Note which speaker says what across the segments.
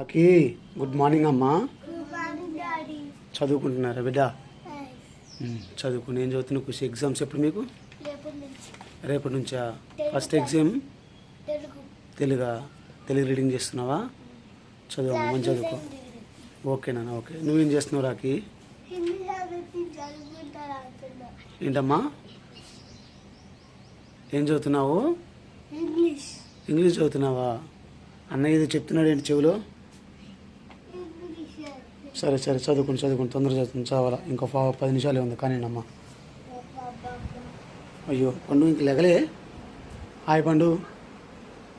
Speaker 1: రాకి good morning అమ్మా. చదువుకుంటున్నారా బిడ్డ? చదువుకుని ఏం చదువుతున్నా ఖుషి ఎగ్జామ్స్ ఎప్పుడు మీకు?
Speaker 2: రేపటి నుంచి.
Speaker 1: First exam?
Speaker 2: తెలుగు.
Speaker 1: తెలుగా? రీడింగ్ చేస్తున్నావా? చదువు మంచి చదువుకో. ఓకే నాన్న ఓకే. నువ్వేం చేస్తున్నావు రాకి? ఏంటమ్మా? ఏం చదువుతున్నావు?
Speaker 2: ఇంగ్లీష్
Speaker 1: ఇంగ్లీష్ చదువుతున్నావా? అన్నయ్య ఏదో చెప్తున్నాడు ఏంటి చెవిలో? సరే సరే చదువుకుని చదువుకుని తొందరగా చదువుకుని చావాలా. ఇంకో ఫా- పది నిమిషాలే ఉంది కానీ అమ్మా అయ్యో పండు ఇంక లెగలే. Hi Pandu.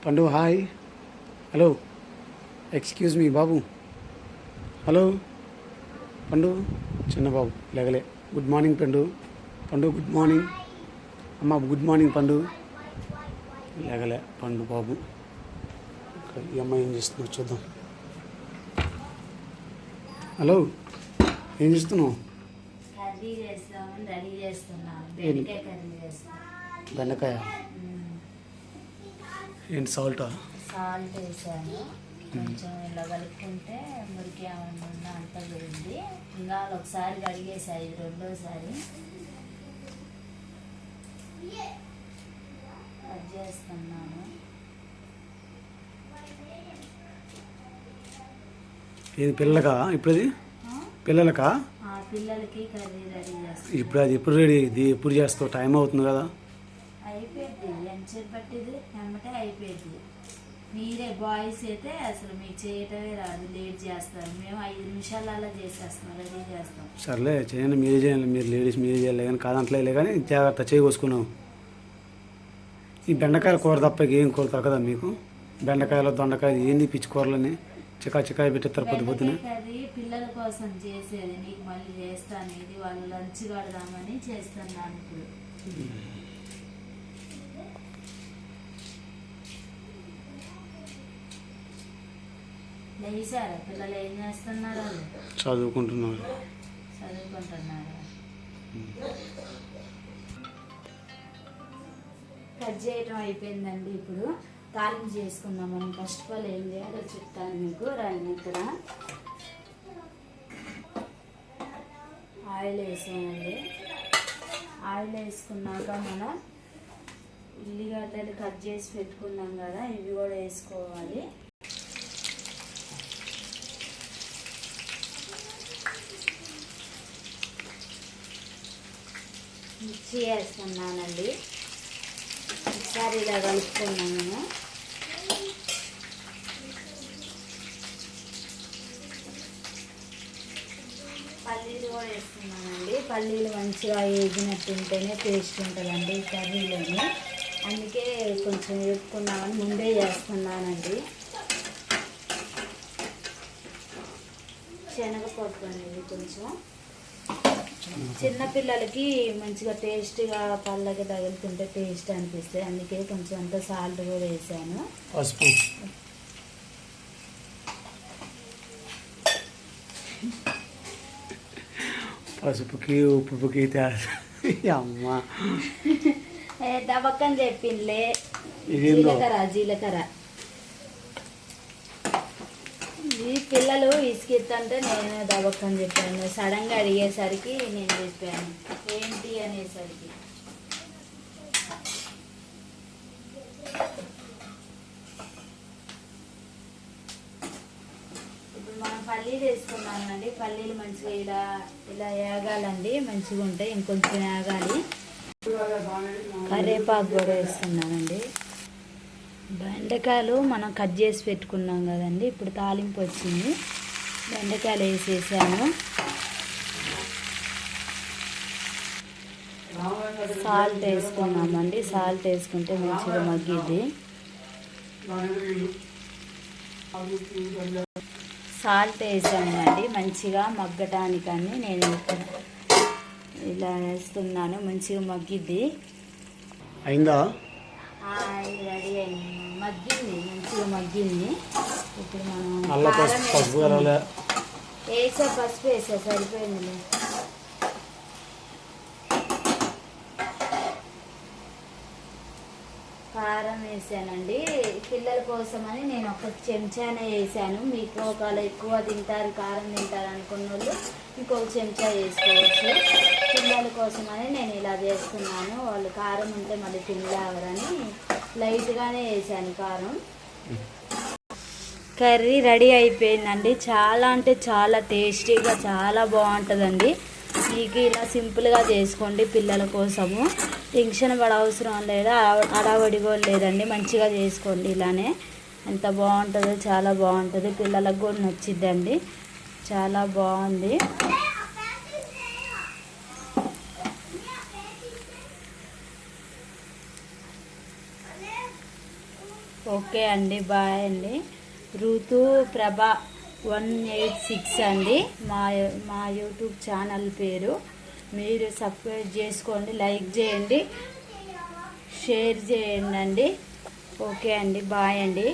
Speaker 1: Pandu hi. Hello. Excuse me బాబు. హలో. పండు చిన్న బాబు లెగలే. Good morning Pandu. Pandu good morning. అమ్మ గుడ్ మార్నింగ్ పండు. లెగలే పండు బాబు. ఈ అమ్మాయి ఏం చేస్తుందో చూద్దాం. హలో ఏం చేస్తున్నావు?
Speaker 3: బెండకాయ
Speaker 1: ఏంటి సాల్టా?
Speaker 3: సాల్ట్ వేసాను. కొంచెం ఇలా కలుపుకుంటే మురికి ఉన్నా అంతా పోయింది. ఇంకా ఒకసారి కడిగేసాయి ఇది రెండోసారి. కట్ చేస్తున్నాను.
Speaker 1: ఇది పిల్లలకా? ఇప్పుడు అది? పిల్లలకా?
Speaker 3: ఆ పిల్లలకి కర్రీ రెడీ చేస్తాం.
Speaker 1: ఇప్పుడు అది ఎప్పుడు రెడీ? ఇది ఎప్పుడు చేస్తావు? టైం అవుతుంది కదా.
Speaker 3: అయిపోయింది. ఎంతసేపు పట్టింది వెంబటే అయిపోయింది. మీరే బాయ్స్ అయితే అసలు మీకు చేయటమే రాదు. లేట్ చేస్తారు. మేము ఐదు నిమిషాలలో చేసేస్తాం రెడీ చేస్తాం.
Speaker 1: సర్లే చేయండి. మీరే చేయాలి మీరు లేడీస్ మీరే చేయాలి కానీ కాదంటలే కానీ జాగ్రత్త చేయకోసుకున్నావు ఈ బెండకాయల కూర తప్ప ఏం కూర తగ్గదా మీకు? బెండకాయలు దొండకాయ ఏంది పిచ్చి కూరలని? చికా చికాయ పెట్టేస్తారు పొద్దు పొద్దున.
Speaker 3: పిల్లల కోసం చేసేది నీకు మళ్ళీ చేస్తాను ఇది వాళ్ళు లంచ్ కడదామని చేస్తున్నాను ఇప్పుడు. లేచారా? పిల్లలు ఏం చేస్తున్నారు?
Speaker 1: చదువుకుంటున్నారు.
Speaker 3: చదువుకుంటున్నారా? కట్ చేయటం అయిపోయిందండి ఇప్పుడు. తాలింపు చేసుకుందాం మనం ఫస్ట్ ఆఫ్ ఆల్ ఏం చేయాలో చెప్తాను మీకు. రండి ఇక్కడ. ఆయిల్ వేసామండి ఆయిల్ వేసుకున్నాక మనం ఉల్లిగడ్డలు కట్ చేసి పెట్టుకున్నాం కదా ఇవి కూడా వేసుకోవాలి. మిర్చి వేస్తున్నానండి. ఒకసారి ఇలా కలుపుకున్నాము పల్లీలు కూడా వేస్తున్నానండి. పల్లీలు మంచిగా వేగినట్టు ఉంటేనే టేస్ట్ ఉంటుందండి ఈ కర్రీలోని. అందుకే కొంచెం వేపుకున్నామని ముందే చేస్తున్నానండి. శనగపప్పు అనేది కొంచెం. చిన్నపిల్లలకి మంచిగా టేస్ట్గా పళ్ళకి తగులుతుంటే టేస్ట్ అనిపిస్తాయి అందుకే కొంచెం అంత సాల్ట్ కూడా వేసాను.
Speaker 1: పసుపు. పసుపుకి ఉప్పుకి అమ్మ.
Speaker 3: చెప్పిందిలే
Speaker 1: ఇదేందో?
Speaker 3: జీలకర్ర జీలకర్ర. ఈ పిల్లలు ఇసుకిస్తుంటే నేను దవ్వకని చెప్పాను. సడన్గా అడిగేసరికి నేను చెప్పాను. ఏంటి అనేసరికి. ఇప్పుడు మనం పల్లీలు వేసుకున్నామండి. పల్లీలు మంచిగా ఇలా ఇలా వేగాలండి మంచిగా ఉంటాయి ఇంకొంచెం వేగాలి కరేపాకు కూడా వేస్తున్నానండి. బెండకాయలు మనం కట్ చేసి పెట్టుకున్నాం కదండి. ఇప్పుడు తాలింపు వచ్చింది. బెండకాయలు వేసేసాను. సాల్ట్ వేసుకున్నామండి. సాల్ట్ వేసుకుంటే మంచిగా మగ్గిద్ది. సాల్ట్ వేసానండి మంచిగా మగ్గటానికని నేను ఇలా వేస్తున్నాను. మంచిగా మగ్గిద్ది.
Speaker 1: అయిందా
Speaker 3: రెడీ. మగ్గింది మంచిగా మగ్గింది. ఇప్పుడు మనం కారం వేసా పసుపు వేసా సరిపోయింది కారం వేసానండి. పిల్లల కోసమని నేను ఒక చెంచానే వేసాను. మీకు ఒకవేళ ఎక్కువ తింటారు కారం తింటారు అనుకున్న వాళ్ళు ఇంకొక చెంచా వేసుకోవచ్చు. పిల్లల కోసమని నేను ఇలా చేస్తున్నాను వాళ్ళు కారం ఉంటే మళ్ళీ తినలేవరని లైట్గానే వేసాను కారం. కర్రీ రెడీ అయిపోయిందండి. చాలా అంటే చాలా టేస్టీగా చాలా బాగుంటుందండి. మీకు ఇలా సింపుల్గా చేసుకోండి పిల్లల కోసము. టెన్షన్ పడ అవసరం లేదా అడవడి కూడా లేదండి. మంచిగా చేసుకోండి ఇలానే. ఎంత బాగుంటుందో చాలా బాగుంటుంది. పిల్లలకు కూడా నచ్చిద్దండి. చాలా బాగుంది. ఓకే అండి బాయ్ అండి. Ritu Prabha one eight six అండి. మా మా యూట్యూబ్ ఛానల్ పేరు. మీరు సబ్స్క్రైబ్ చేసుకోండి లైక్ చేయండి షేర్ చేయండి అండి. ఓకే అండి బాయ్ అండి.